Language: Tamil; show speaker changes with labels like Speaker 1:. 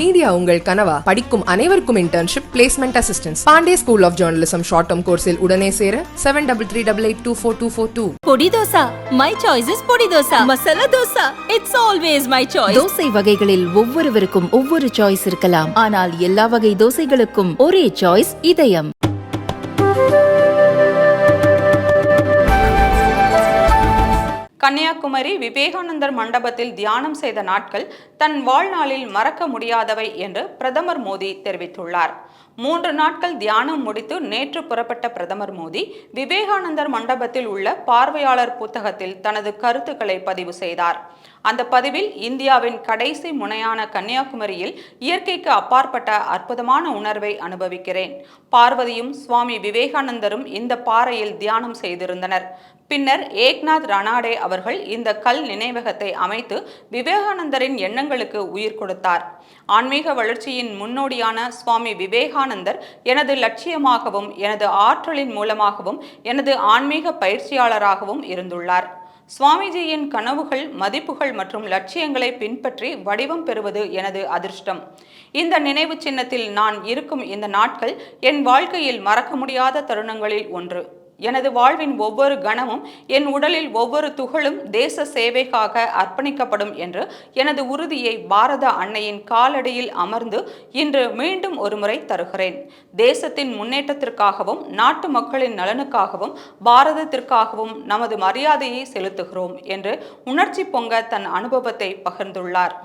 Speaker 1: மீடியா உங்கள் கனவா? படிக்கும் அனைவருக்கும் internship placement assistance Pandey school of journalism short term கோர்ஸில் உடனே சேர seven double three double eight two four two four two
Speaker 2: podi dosa. My choice is podi dosa. Masala dosa. It's always my choice
Speaker 3: dosa வகைகளில் ஒவ்வொருவருக்கும் ஒவ்வொரு சாய்ஸ் இருக்கலாம். ஆனால் எல்லா வகை தோசைகளுக்கும் ஒரே சாய்ஸ் இதயம்.
Speaker 4: கன்னியாகுமரி விவேகானந்தர் மண்டபத்தில் தியானம் செய்த நாட்கள் தன் வாழ்நாளில் மறக்க முடியாதவை என்று பிரதமர் மோடி தெரிவித்துள்ளார். மூன்று நாட்கள் தியானம் முடித்து நேற்று புறப்பட்ட பிரதமர் மோடி விவேகானந்தர் மண்டபத்தில் உள்ள பார்வையாளர் புத்தகத்தில் தனது கருத்துக்களை பதிவு செய்தார். அந்த பதிவில் இந்தியாவின் கடைசி முனையான கன்னியாகுமரியில் இயற்கைக்கு அப்பாற்பட்ட அற்புதமான உணர்வை அனுபவிக்கிறேன். பார்வதியும் சுவாமி விவேகானந்தரும் இந்த பாறையில் தியானம் செய்திருந்தனர். பின்னர் ஏக்நாத் ரானாடே அவர்கள் இந்த கல் நினைவகத்தை அமைத்து விவேகானந்தரின் எண்ணங்களுக்கு உயிர் கொடுத்தார். ஆன்மீக வளர்ச்சியின் முன்னோடியான சுவாமி விவேகானந்தர் எனது லட்சியமாகவும் எனது ஆற்றலின் மூலமாகவும் எனது ஆன்மீக பயிற்சியாளராகவும் இருந்துள்ளார். சுவாமிஜியின் கனவுகள் மதிப்புகள் மற்றும் லட்சியங்களை பின்பற்றி வடிவம் பெறுவது எனது அதிர்ஷ்டம். இந்த நினைவு சின்னத்தில் நான் இருக்கும் இந்த நாட்கள் என் வாழ்க்கையில் மறக்க முடியாத தருணங்களில் ஒன்று. எனது வாழ்வின் ஒவ்வொரு கணமும் என் உடலில் ஒவ்வொரு துகளும் தேச சேவைக்காக அர்ப்பணிக்கப்படும் என்று எனது உறுதியை பாரத அன்னையின் காலடியில் அமர்ந்து இன்று மீண்டும் ஒருமுறை தருகிறேன். தேசத்தின் முன்னேற்றத்திற்காகவும் நாட்டு மக்களின் நலனுக்காகவும் பாரதத்திற்காகவும் நமது மரியாதையை செலுத்துகிறோம் என்று உணர்ச்சி பொங்க தன் அனுபவத்தை பகிர்ந்துள்ளார்.